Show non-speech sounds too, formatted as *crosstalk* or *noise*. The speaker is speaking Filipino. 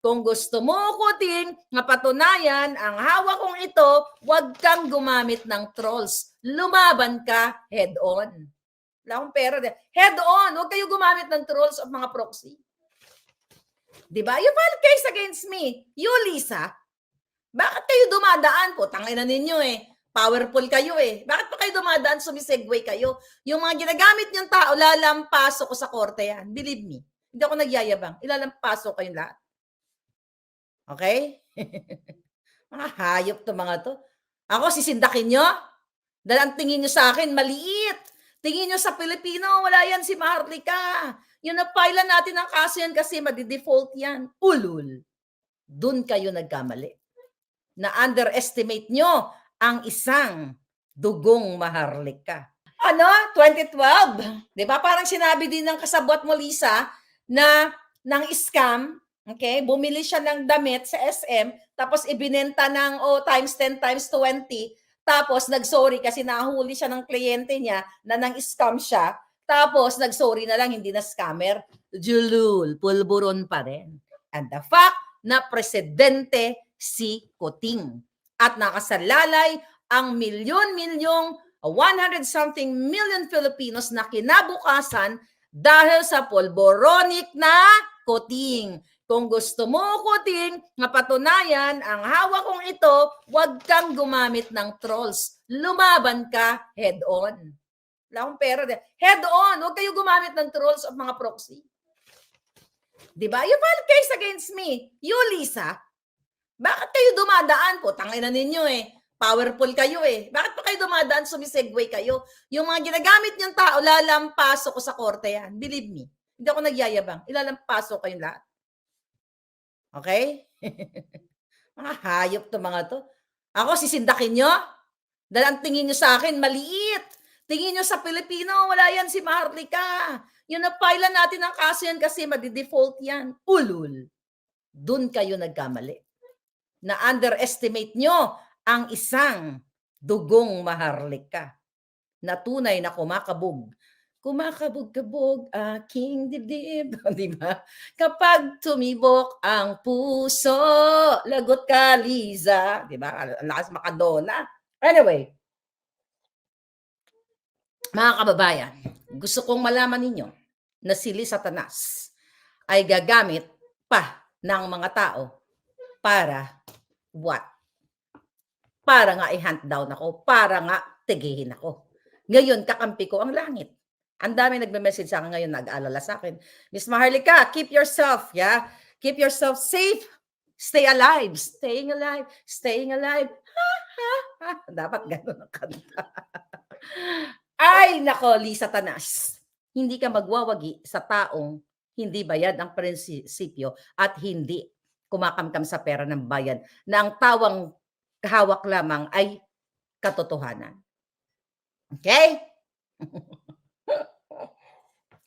Kung gusto mo kuting mapatunayan ang hawak kong ito, huwag kang gumamit ng trolls. Lumaban ka head-on. Wala akong pera. din. Head-on. Huwag kayo gumamit ng trolls of mga proxy. Di ba? You file case against me. You, Lisa. Bakit kayo dumadaan po? Tangay na ninyo eh. Powerful kayo eh. Bakit pa kayo dumadaan, sumisegway kayo? Yung mga ginagamit niyong tao, lalampaso ko sa korte yan. Believe me. Hindi ako nagyayabang. Ilalampaso kayong lahat. Okay? *laughs* mga hayop to mga to. Ako, sisindakin nyo? Dahil ang tingin nyo sa akin, maliit. Tingin nyo sa Pilipino, wala yan si Maharlika. Yung napailan natin ang kaso yan kasi madi-default yan. Ulul. Doon kayo nagkamali. Na underestimate nyo ang isang dugong Maharlika. Ano? 2012. Di ba? Parang sinabi din ng kasabot mo, Lisa, na ng scam, okay, bumili siya ng damit sa SM, tapos ibinenta ng oh, times 10 times 20, tapos nagsorry kasi nahuli siya ng kliyente niya na nang scam siya, tapos nagsorry na lang, hindi na scammer. Julul, pulburon pa rin. And the fact na presidente si Kuting at nakasalalay ang milyon-milyong 100 something million Filipinos na kinabukasan dahil sa polboronic na kuting. Kung gusto mo kuting, mapatunayan ang hawak kong ito, huwag kang gumamit ng trolls. Lumaban ka head-on. Wala akong pera. Head-on. Huwag kayo gumamit ng trolls of mga proxy. Di ba? You file case against me. You, Lisa. Bakit kayo dumadaan po? Tangay na ninyo eh. Powerful kayo eh. Bakit pa kayo dumadaan, sumisegway kayo? Yung mga ginagamit niyong tao, lalampaso ko sa korte yan. Believe me. Hindi ako nagyayabang. Ilalampaso kayong lahat. Okay? *laughs* mga hayop to mga to. Ako, sisindakin nyo? Dahil ang tingin nyo sa akin, maliit. Tingin nyo sa Pilipino, wala yan si Maharlika. Yung napailan natin ang kaso yan kasi madi-default yan. Ulul. Doon kayo nagkamali. Na underestimate nyo ang isang dugong Maharlika na tunay na kumakabog. Kumakabog-kabog aking dibdib. *laughs* Di ba? Kapag tumibok ang puso, lagot ka, Liza. Di ba? Ang lakas makadona. Anyway, mga kababayan, gusto kong malaman ninyo na si Satanas ay gagamit pa ng mga tao para what? Para nga i-hunt down ako, para nga tigihin ako. Ngayon, kakampi ko ang langit. Ang dami nagme-message sa akin ngayon, nag-aalala sa akin. Miss Maharlika, keep yourself, yeah? Keep yourself safe. Stay alive. Staying alive. Staying alive. *laughs* Dapat ganun ang kanta. Ay, nako, Lisa Tanas. Hindi ka magwawagi sa taong hindi bayad ang prinsipyo at hindi kumakamkam sa pera ng bayan na ang tawang kahawak lamang ay katotohanan. Okay? *laughs*